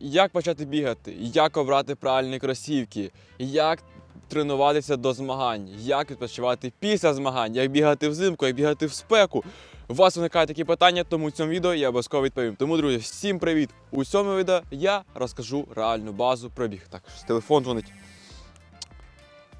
Як почати бігати, як обрати правильні кросівки, як тренуватися до змагань, як відпочивати після змагань, як бігати взимку, як бігати в спеку. У вас виникають такі питання, тому в цьому відео я обов'язково відповім. Тому, друзі, всім привіт! У цьому відео я розкажу реальну базу про біг. Так, телефон дзвонить.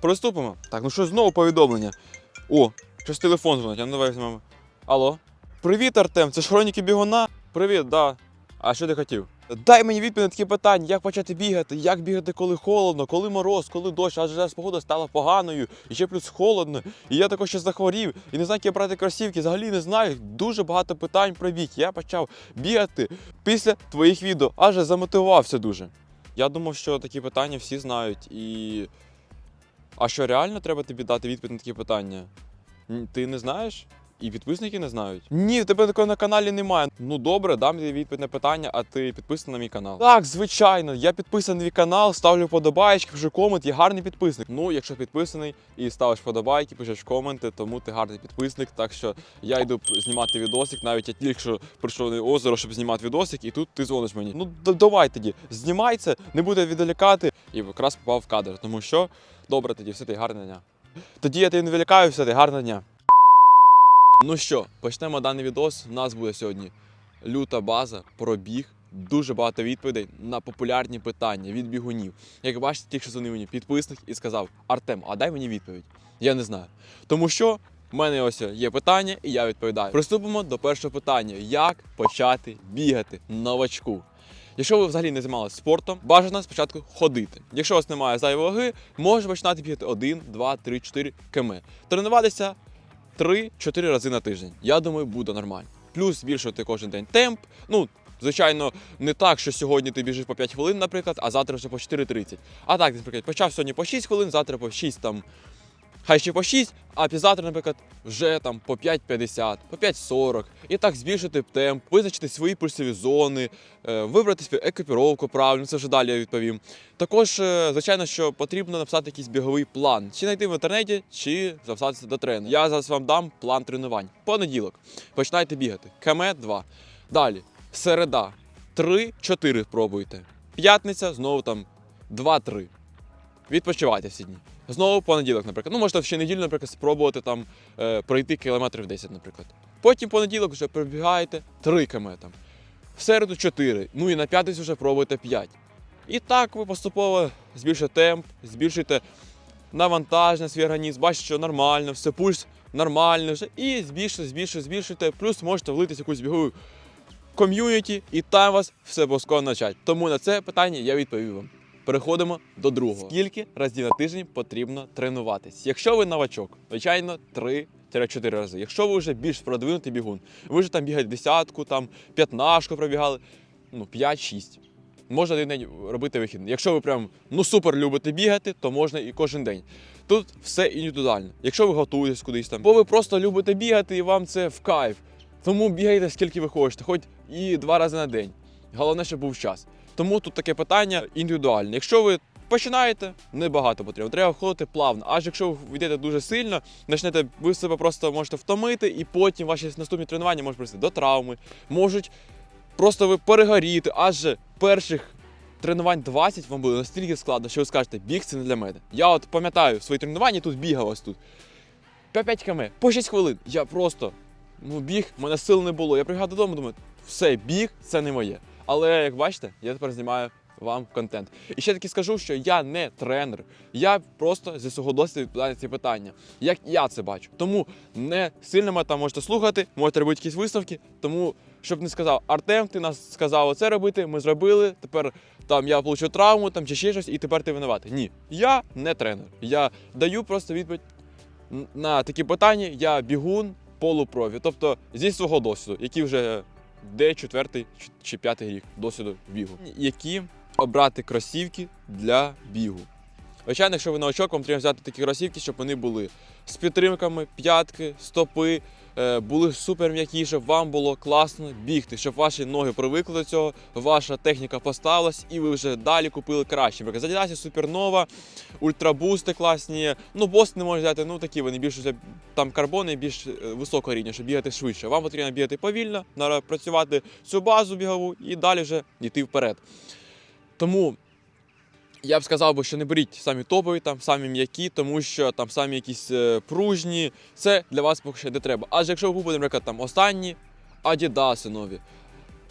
Приступимо. Так, ну що знову повідомлення? О, щось телефон дзвонить, а ну давай візьмемо. Алло. Привіт, Артем, це ж хроніки бігуна. Привіт, да. А що ти хотів? Дай мені відповідь на такі питання, як почати бігати, як бігати, коли холодно, коли мороз, коли дощ, адже зараз погода стала поганою, і ще плюс холодно. І я також ще захворів, і не знаю, як брати кросівки, взагалі не знаю. Дуже багато питань про біг. Я почав бігати після твоїх відео, адже замотивувався дуже. Я думав, що такі питання всі знають. І. А що реально треба тобі дати відповідь на такі питання? Ти не знаєш? І підписники не знають. Ні, тебе такого на каналі немає. Ну добре, дам тобі відповідь на питання, а ти підписаний на мій канал. Так, звичайно, я підписаний на мій канал, ставлю вподобайки, пишу комент, я гарний підписник. Ну, якщо підписаний і ставиш вподобайки, пишеш коменти, тому ти гарний підписник. Так що я йду знімати відосик, навіть я тільки що прийшов на озеро, щоб знімати відосик, і тут ти дзвониш мені. Ну давай тоді, знімай це, не буде відволікати. І якраз попав в кадр, тому що добре тоді, все ти гарного дня. Тоді я тебе не відволікаю, все ти гарного дня. Ну що, почнемо даний відос. У нас буде сьогодні люта база, пробіг, дуже багато відповідей на популярні питання від бігунів. Як бачите, тільки що дзвонив мені підписник і сказав: Артем, а дай мені відповідь. Я не знаю. Тому що в мене ось є питання, і я відповідаю. Приступимо до першого питання: як почати бігати новачку? Якщо ви взагалі не займалися спортом, бажано спочатку ходити. Якщо у вас немає зайвої ваги, можна починати бігати 1, 2, 3, 4 км. Тренуватися 3-4 рази на тиждень. Я думаю, буде нормально. Плюс збільшувати кожен день темп. Ну, звичайно, не так, що сьогодні ти біжиш по 5 хвилин, наприклад, а завтра вже по 4.30. А так, наприклад, почав сьогодні по 6 хвилин, завтра по 6 там. Хай ще по 6, а післязавтра, наприклад, вже там по 5.50, по 5.40. І так збільшити темп, визначити свої пульсові зони, е, вибрати свою екіпіровку правильно, це вже далі я відповім. Також, е, звичайно, що потрібно написати якийсь біговий план, чи знайти в інтернеті, чи записатися до тренера. Я зараз вам дам план тренувань. Понеділок. Починайте бігати. КМ 2. Далі. Середа. 3-4 пробуйте. П'ятниця знову там 2-3. Відпочивайте всі дні. Знову понеділок, наприклад. Ну, можете ще неділю, наприклад, спробувати там е, пройти кілометрів 10, наприклад. Потім понеділок вже пробігаєте 3 км. В середу 4, ну і на п'ятницю вже пробуєте 5. І так ви поступово збільшуєте темп, збільшуєте навантаження на свій організм, бачите, що нормально, все пульс нормально вже. І збільшуєте, збільшуєте, збільшуєте, плюс можете влитися якусь бігову ком'юніті, і там вас все обов'язково навчать. Тому на це питання я відповів вам. Переходимо до другого. Скільки разів на тиждень потрібно тренуватись? Якщо ви новачок, звичайно, 3-4 рази. Якщо ви вже більш продвинутий бігун, ви вже там бігаєте десятку, там п'ятнашку пробігали, ну 5-6. Можна один день робити вихідний. Якщо ви прям ну супер любите бігати, то можна і кожен день. Тут все індивідуально. Якщо ви готуєтесь кудись там, бо ви просто любите бігати і вам це в кайф. Тому бігайте скільки ви хочете, хоч і два рази на день. Головне, щоб був час. Тому тут таке питання індивідуальне. Якщо ви починаєте, небагато потрібно. Треба входити плавно. Аж якщо ви йдете дуже сильно, почнете, ви себе просто можете втомити, і потім ваші наступні тренування можуть привести до травми, можуть просто ви перегоріти, адже перших тренувань 20 вам буде настільки складно, що ви скажете, біг це не для мене. Я от пам'ятаю свої тренування, тут бігав ось тут. По 5 км, по 6 хвилин. Я просто ну, біг, в мене сил не було. Я пригадав додому, думаю, все, біг це не моє. Але як бачите, я тепер знімаю вам контент. І ще таки скажу, що я не тренер. Я просто зі свого досвіду відповідаю на ці питання, як я це бачу. Тому не сильно там можете слухати, можете робити якісь висновки. Тому, щоб не сказав, Артем, ти нас сказав оце робити, ми зробили. Тепер там я отримав травму, там чи ще щось, і тепер ти винуватий. Ні, я не тренер. Я даю просто відповідь на такі питання. Я бігун полупрофі, тобто зі свого досвіду, який вже де четвертий чи- п'ятий рік досвіду бігу. Які обрати кросівки для бігу. Звичайно, якщо ви новачок, вам треба взяти такі кросівки, щоб вони були з підтримками, п'ятки, стопи, були супер м'які, щоб вам було класно бігти, щоб ваші ноги привикли до цього, ваша техніка поставилась, і ви вже далі купили краще. Наприклад, Adidas Supernova, ультрабусти класні. Ну, бост не можна взяти, ну такі вони більш там карбони більш е, високого рівня, щоб бігати швидше. Вам потрібно бігати повільно, напрацювати цю базу бігову і далі вже йти вперед. Тому я б сказав би, що не беріть самі топові, там самі м'які, тому що там самі якісь е, пружні. Це для вас поки що не треба. Адже якщо ви купите, наприклад, там останні Adidas нові,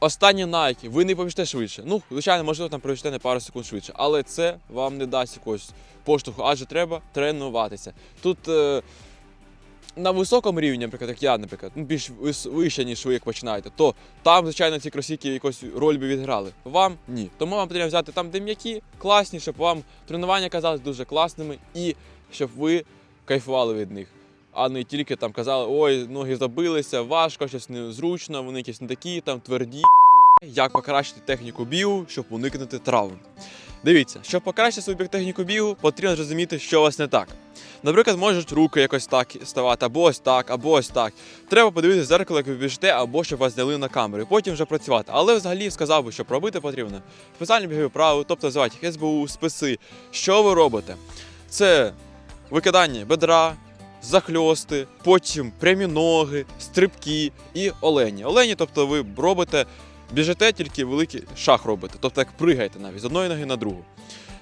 останні Nike, ви не помічте швидше. Ну, звичайно, можливо, там пробіжте на пару секунд швидше, але це вам не дасть якогось поштовху, адже треба тренуватися. Тут. Е, на високому рівні, наприклад, як я, наприклад, ну більш вище, ніж ви як починаєте, то там, звичайно, ці кросівки якусь роль би відграли. Вам ні. Тому вам потрібно взяти там, де м'які, класні, щоб вам тренування казалось дуже класними і щоб ви кайфували від них. А не тільки там казали, ой, ноги забилися, важко, щось незручно, вони якісь не такі, там тверді. Як покращити техніку бігу, щоб уникнути травм. Дивіться, щоб покращити свою техніку бігу, потрібно зрозуміти, що у вас не так. Наприклад, можуть руки якось так ставати, або ось так, або ось так. Треба подивитися зеркало, як ви біжите, або щоб вас зняли на камеру, потім вже працювати. Але взагалі сказав би, що робити потрібно спеціальні бігові вправи, тобто називати їх СБУ, списи. Що ви робите? Це викидання бедра, захльости, потім прямі ноги, стрибки і олені. Олені, тобто ви робите, біжите, тільки великий шаг робите, тобто як пригаєте навіть з одної ноги на другу.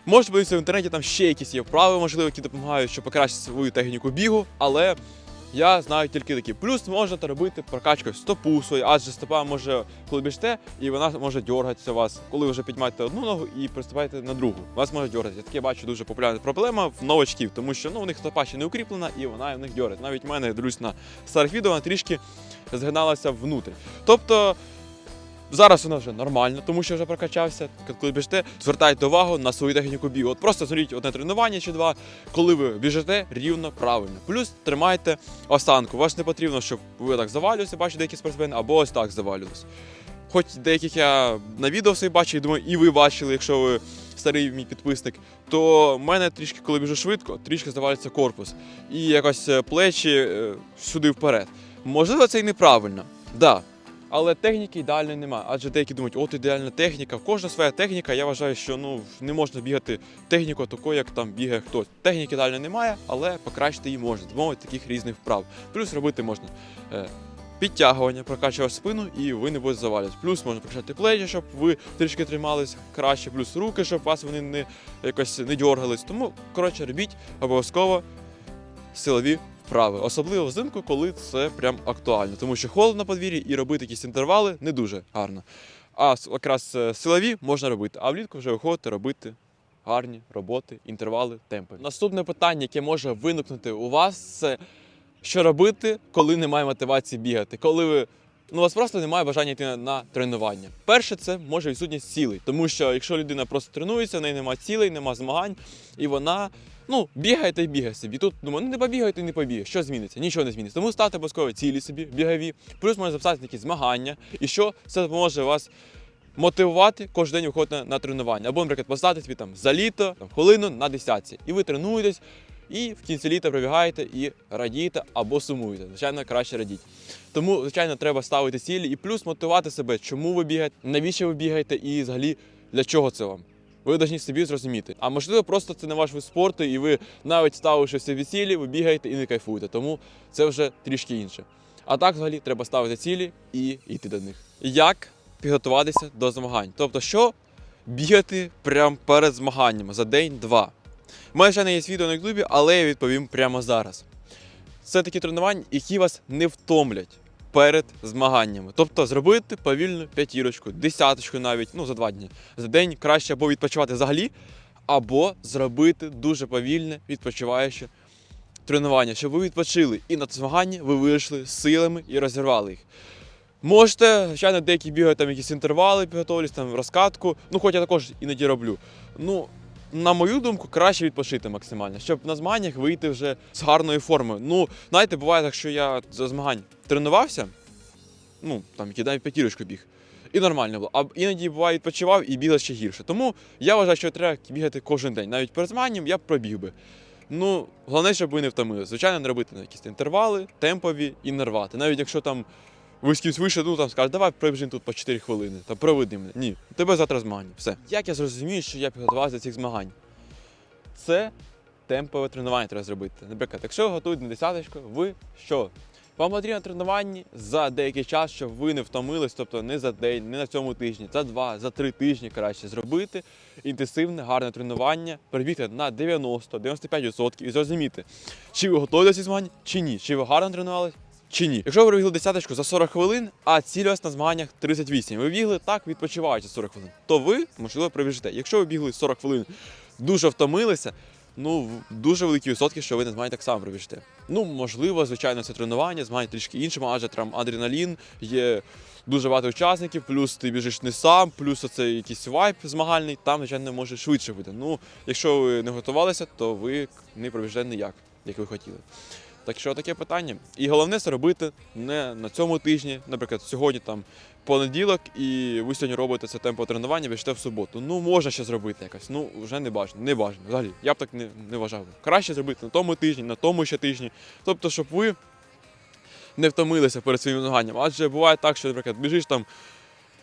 Можете подивитися в інтернеті, там ще якісь є вправи, можливо, які допомагають, щоб покращити свою техніку бігу, але я знаю тільки такі. Плюс можна робити прокачку стопу свою, адже стопа може, коли біжте, і вона може дергатися вас, коли вже піднімаєте одну ногу і приступаєте на другу. Вас може дергатися. Я таке бачу дуже популярна проблема в новачків, тому що ну, у них стопа ще не укріплена і вона в них дергає. Навіть в мене, я дивлюсь на старих відео, вона трішки згиналася внутрі. Тобто. Зараз вона вже нормально, тому що вже прокачався. Коли біжите, звертайте увагу на свою техніку бігу. От просто зробіть одне тренування чи два, коли ви біжите рівно правильно. Плюс тримайте осанку. Вас не потрібно, щоб ви так завалювалися, бачите деякі спортсмени, або ось так завалювалися. Хоч деяких я на відео своїх бачив, і думаю, і ви бачили, якщо ви старий мій підписник, то в мене трішки, коли біжу швидко, трішки завалюється корпус. І якось е, плечі е, сюди вперед. Можливо, це і неправильно. Да, але техніки ідеальної немає. Адже деякі думають, от ідеальна техніка. Кожна своя техніка. Я вважаю, що ну не можна бігати техніку такою, як там бігає хтось. Техніки ідеальної немає, але покращити її можна. Домовити таких різних вправ. Плюс робити можна. Е, Підтягування, прокачувати спину, і ви не будете завалювати. Плюс можна прокачати плечі, щоб ви трішки тримались краще, плюс руки, щоб вас вони не якось не дергались. Тому, коротше, робіть обов'язково силові вправи, особливо взимку, коли це прям актуально, тому що холодно на подвір'ї і робити якісь інтервали не дуже гарно. А якраз е, силові можна робити, а влітку вже виходити робити гарні роботи, інтервали, темпи. Наступне питання, яке може виникнути у вас, це що робити, коли немає мотивації бігати, коли ви. Ну, у вас просто немає бажання йти на, на тренування. Перше, це може відсутність цілей, тому що якщо людина просто тренується, в неї немає цілей, немає змагань, і вона ну, бігає та й собі. Тут думаю, ну не побігай, ти не побігай. Що зміниться? Нічого не зміниться. Тому ставте обов'язково цілі собі, бігові, плюс можна записати якісь змагання, і що це допоможе вас мотивувати кожен день виходити на, на тренування. Або, наприклад, поставити собі там за літо там, хвилину на десятці. І ви тренуєтесь, і в кінці літа пробігаєте і радієте або сумуєте. Звичайно, краще радіть. Тому, звичайно, треба ставити цілі і плюс мотивувати себе, чому ви бігаєте, навіщо ви бігаєте, і взагалі для чого це вам. Ви повинні собі зрозуміти. А можливо, просто це не ваш вид спорту, і ви навіть ставивши собі цілі, ви бігаєте і не кайфуєте. Тому це вже трішки інше. А так, взагалі, треба ставити цілі і йти до них. Як підготуватися до змагань? Тобто, що бігати прямо перед змаганнями за день-два. У мене ще не є відео на Ютубі, але я відповім прямо зараз. Це такі тренування, які вас не втомлять перед змаганнями. Тобто зробити повільну п'ятірочку, десяточку навіть, ну за два дні. За день краще або відпочивати взагалі, або зробити дуже повільне, відпочиваюче тренування, щоб ви відпочили і на змаганні ви вийшли з силами і розірвали їх. Можете, звичайно, деякі бігають там якісь інтервали, підготовлюсь, там розкатку. Ну, хоч я також іноді роблю. Ну, на мою думку, краще відпочити максимально, щоб на змаганнях вийти вже з гарною формою. Ну, знаєте, буває так, що я за змагань тренувався, ну, там кидаю п'ятірочку біг. І нормально було. А іноді буває відпочивав і бігав ще гірше. Тому я вважаю, що треба бігати кожен день. Навіть перед змаганням я б пробіг би. Ну, головне, щоб ви не втомилися. Звичайно, не робити якісь інтервали, темпові і не рвати. Навіть якщо там ви з кимось вийшли, ну там скажуть, давай пробіжимо тут по 4 хвилини, та проведи мене. Ні, тебе завтра змагання. Все. Як я зрозумію, що я підготувався до цих змагань? Це темпове тренування треба зробити. Наприклад, якщо ви готуєте на десяточку, ви що? Вам потрібно тренування за деякий час, щоб ви не втомились, тобто не за день, не на цьому тижні, за два, за три тижні краще зробити інтенсивне, гарне тренування, перебігти на 90-95% і зрозуміти, чи ви готові до цих змагань, чи ні, чи ви гарно тренувалися, чи ні. Якщо ви пробігли десяточку за 40 хвилин, а ціль вас на змаганнях 38, ви бігли так, відпочиваючи 40 хвилин, то ви, можливо, пробіжите. Якщо ви бігли 40 хвилин, дуже втомилися, ну, дуже великі відсотки, що ви на змагання так само пробіжите. Ну, можливо, звичайно, це тренування, змагання трішки іншими, адже там адреналін, є дуже багато учасників, плюс ти біжиш не сам, плюс це якийсь вайп змагальний, там, звичайно, може швидше бути. Ну, якщо ви не готувалися, то ви не пробіжите ніяк, як ви хотіли. Так що таке питання. І головне це робити не на цьому тижні, наприклад, сьогодні там понеділок, і ви сьогодні робите це темпо тренування, біжите в суботу. Ну, можна ще зробити якось. Ну, вже не бажано, не бажано. Взагалі, я б так не, не вважав. Краще зробити на тому тижні, на тому ще тижні. Тобто, щоб ви не втомилися перед своїм змаганням. Адже буває так, що, наприклад, біжиш там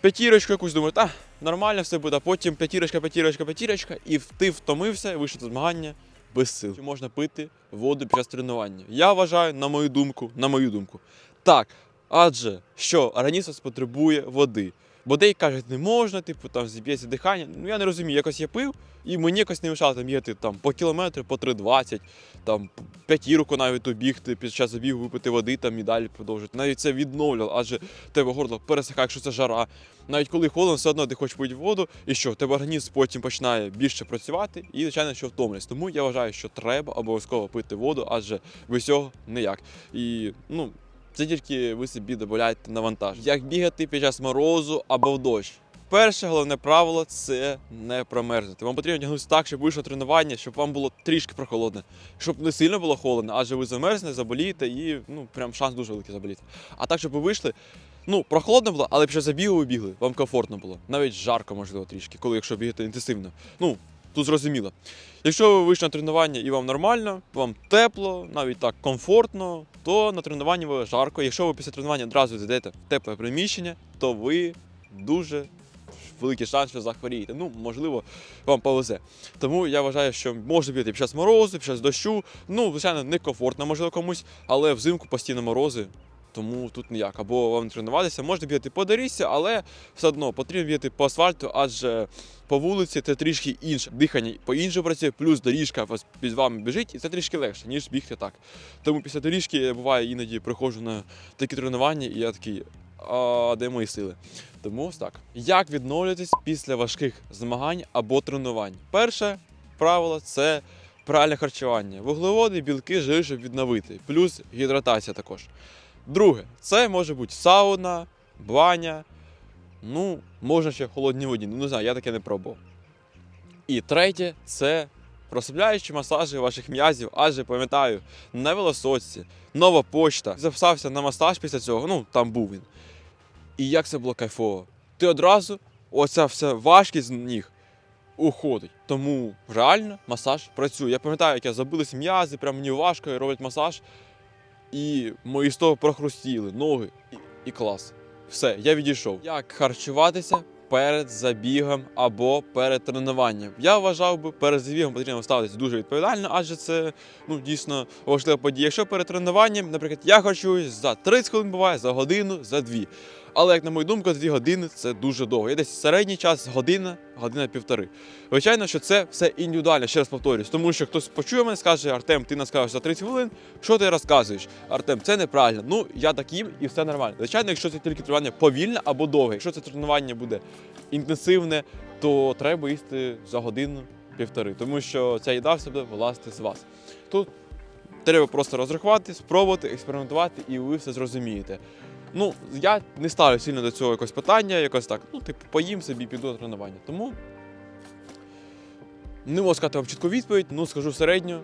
п'ятірочку якусь, думаєш, а, нормально все буде, а потім п'ятірочка, п'ятірочка, п'ятірочка, і ти втомився, вийшов з змагання без сил. Чи можна пити воду під час тренування? Я вважаю, на мою думку, на мою думку, так. Адже що організм потребує води. Бо деякі кажуть, не можна, типу там зіб'ється дихання. Ну я не розумію, якось я пив, і мені якось не мішало там бігати там по кілометру, по 3,20, там п'ятірку навіть обігти, під час забігу випити води там і далі продовжувати. Навіть це відновлювало, адже тебе горло пересихає, якщо це жара. Навіть коли холодно, все одно ти хочеш пити воду, і що, тебе організм потім починає більше працювати, і, звичайно, що втомлюсь. Тому я вважаю, що треба обов'язково пити воду, адже без цього ніяк. І ну, це тільки ви собі додаєте навантаж. Як бігати під час морозу або в дощ. Перше головне правило це не промерзнути. Вам потрібно одягнутися так, щоб вийшло тренування, щоб вам було трішки прохолодне, щоб не сильно було холодно, адже ви замерзнете, заболієте і ну прям шанс дуже великий заболіти. А так, щоб ви вийшли, ну прохолодно було, але час забігу ви бігли, вам комфортно було. Навіть жарко, можливо, трішки, коли якщо бігати інтенсивно. Ну тут зрозуміло. Якщо ви вийшли на тренування і вам нормально, вам тепло, навіть так комфортно, то на тренуванні ви жарко. Якщо ви після тренування одразу зайдете в тепле приміщення, то ви дуже великий шанс, захворієте. Ну, можливо, вам повезе. Тому я вважаю, що можна бігати під час морозу, під час дощу. Ну, звичайно, некомфортно, можливо, комусь, але взимку постійно морози. Тому тут ніяк. Або вам тренуватися, можна бігати по доріжці, але все одно потрібно бігати по асфальту, адже по вулиці це трішки інше. Дихання по-іншому працює, плюс доріжка вас- під вами біжить, і це трішки легше, ніж бігти так. Тому після доріжки я буває іноді приходжу на такі тренування, і я такий, а де мої сили? Тому ось так. Як відновлюватись після важких змагань або тренувань? Перше правило це правильне харчування. Вуглеводи, білки, жири, щоб відновити, плюс гідратація також. Друге, це може бути сауна, баня. Ну, можна ще в холодній воді. Ну, не знаю, я таке не пробував. І третє це розслабляючі масажі ваших м'язів, адже пам'ятаю, на велосоці, нова почта. Записався на масаж після цього, ну там був він. І як це було кайфово. Ти одразу, оця вся важкість з ніг уходить. Тому реально масаж працює. Я пам'ятаю, як я забилися м'язи, прям мені важко роблять масаж. І мої стопи прохрустіли, ноги і, і клас. Все, я відійшов. Як харчуватися перед забігом або перед тренуванням? Я вважав би, перед забігом потрібно ставитися дуже відповідально, адже це ну дійсно важлива подія. Якщо перед тренуванням, наприклад, я харчуюсь за 30 хвилин буває, за годину, за 2. Але, як на мою думку, 2 години це дуже довго. Є десь середній час година, година півтори. Звичайно, що це все індивідуально, ще раз повторюсь, тому що хтось почує мене, скаже, Артем, ти нас скажеш за 30 хвилин, що ти розказуєш? Артем, це неправильно. Ну, я так їм і все нормально. Звичайно, якщо це тільки тренування повільне або довге, якщо це тренування буде інтенсивне, то треба їсти за годину півтори, тому що ця їда все буде вилазити з вас. Тут треба просто розрахувати, спробувати, експериментувати, і ви все зрозумієте. Ну, я не ставлю сильно до цього якось питання, якось так, ну, типу, поїм собі, піду на тренування. Тому не можу сказати вам чітку відповідь, ну скажу середньо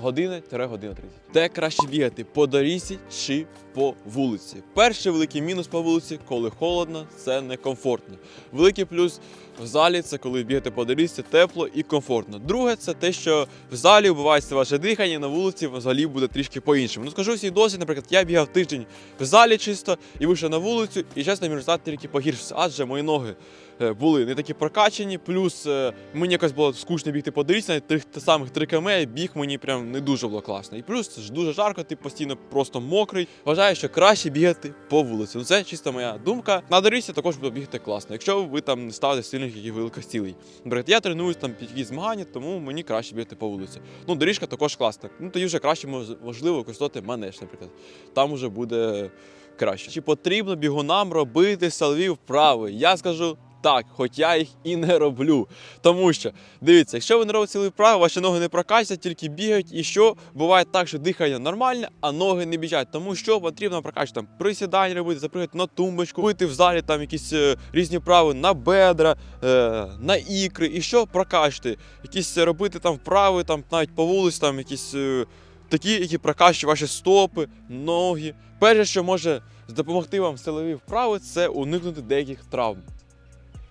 година-година 30. Де краще бігати по доріжці чи по вулиці? Перший великий мінус по вулиці, коли холодно, це некомфортно. Великий плюс в залі це коли бігати по доріжці тепло і комфортно. Друге, це те, що в залі вбивається ваше дихання, на вулиці взагалі буде трішки по-іншому. Ну скажу всій досвід, наприклад, я бігав тиждень в залі чисто і вийшов на вулицю, і чесно, мій результат тільки погіршився, адже мої ноги були не такі прокачені. Плюс е, мені якось було скучно бігти по доріжці, навіть тих самих 3 км біг мені прям не дуже було класно. І плюс ж дуже жарко, ти постійно просто мокрий. Вважаю, що краще бігати по вулиці. Ну це чисто моя думка. На доріжці також буде бігти класно, якщо ви там не ставите сильних яких великих цілей. Наприклад, я тренуюсь там під якісь змагання, тому мені краще бігати по вулиці. Ну, доріжка також класна. Ну тоді вже краще можливо використовувати манеж, наприклад. Там уже буде краще. Чи потрібно бігунам робити силові вправи? Я скажу. Так, хоч я їх і не роблю. Тому що, дивіться, якщо ви не робите силові вправи, ваші ноги не прокачаться, тільки бігають. І що буває так, що дихання нормальне, а ноги не біжать. Тому що потрібно прокачати там присідання робити, запригати на тумбочку, бити в залі там якісь е, різні вправи на бедра, е, на ікри. І що прокачати? Якісь е, робити там вправи, там навіть по вулиці, там якісь. е, Такі, які прокачують ваші стопи, ноги. Перше, що може допомогти вам силові вправи, це уникнути деяких травм.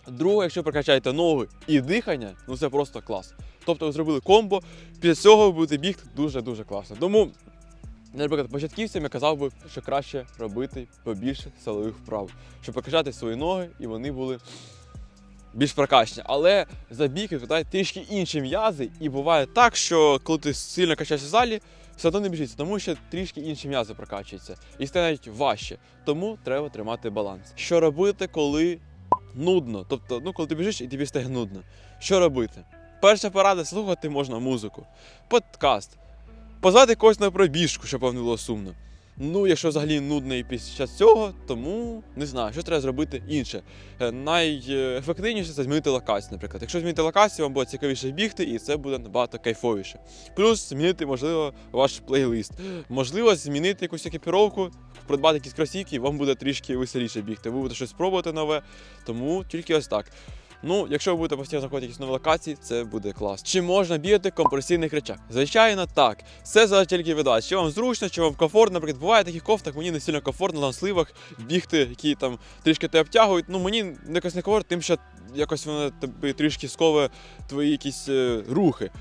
Друге, якщо прокачаєте ноги і дихання, ну це просто клас. Тобто ви зробили комбо, після цього ви будете бігти дуже-дуже класно. Тому, наприклад, початківцям я казав би, що краще робити побільше силових вправ, щоб прокачати свої ноги і вони були більш прокачні. Але забіг відповідає трішки інші м'язи, і буває так, що коли ти сильно качаєшся в залі, все одно не біжиться, тому що трішки інші м'язи прокачуються. І стає навіть важче. Тому треба тримати баланс. Що робити, коли нудно? Тобто, ну коли ти біжиш і тобі стає нудно. Що робити? Перша порада слухати можна музику, подкаст, позвати когось на пробіжку, щоб вам не було сумно. Ну, якщо взагалі під час цього, тому не знаю, що треба зробити інше. Е, Найефективніше це змінити локацію, наприклад. Якщо змінити локацію, вам буде цікавіше бігти, і це буде набагато кайфовіше. Плюс змінити, можливо, ваш плейлист. Можливо, змінити якусь екіпіровку, придбати якісь кросівки, вам буде трішки веселіше бігти. Ви будете щось спробувати нове, тому тільки ось так. Ну, якщо ви будете постійно знаходити якісь нові локації, це буде клас. Чи можна бігати в компресивних речах? Звичайно, так. Все залежить тільки від вас. Чи вам зручно, чи вам комфортно. Наприклад, буває таких кофтах, мені не сильно комфортно на сливах бігти, які там трішки тебе обтягують. Ну мені якось не комфортно, тим, що якось воно тобі трішки сковує твої якісь е, рухи.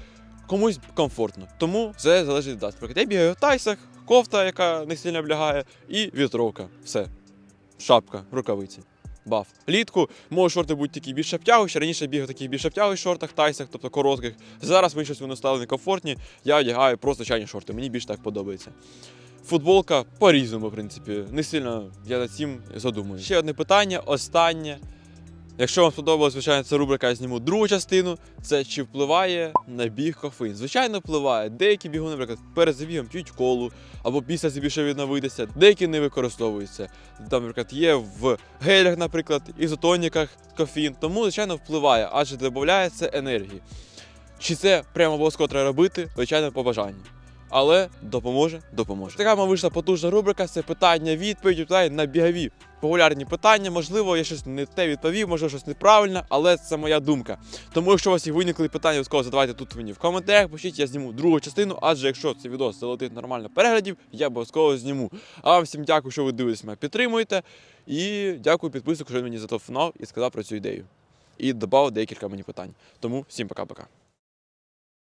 Комусь комфортно. Тому все залежить від вас. Наприклад, я бігаю в тайсах, кофта, яка не сильно облягає, і вітровка. Все. Шапка, рукавиці. Баф. Літку можуть шорти бути такі більш обтягуючі. Раніше бігав в таких більш обтягуючих шортах, тайсах, тобто коротких. Зараз мені щось вони стали некомфортні. Я одягаю просто чайні шорти. Мені більш так подобається. Футболка по-різному, в принципі. Не сильно я над цим задумую. Ще одне питання, останнє. Якщо вам сподобалась, звичайно, ця рубрика, я зніму другу частину. Це чи впливає на біг кофеїн? Звичайно, впливає. Деякі бігуни, наприклад, перед забігом п'ють колу або після щоб відновитися, деякі не використовуються. Там, наприклад, є в гелях, наприклад, ізотоніках кофеїн. Тому, звичайно, впливає, адже додається енергії. Чи це прямо обов'язково треба робити? Звичайно, по бажанню. Але допоможе, допоможе. Така вийшла потужна рубрика. Це питання, відповідь відповідає на бігові популярні питання. Можливо, я щось не те відповів, можливо, щось неправильно, але це моя думка. Тому, якщо у вас і виникли питання, обов'язково задавайте тут мені в коментарях, пишіть, я зніму другу частину, адже якщо цей відео залетить нормально переглядів, я обов'язково зніму. А вам всім дякую, що ви дивитесь мене, підтримуєте. І дякую підписнику, що він мені зателефонував і сказав про цю ідею. І додав декілька мені питань. Тому всім пока-пока.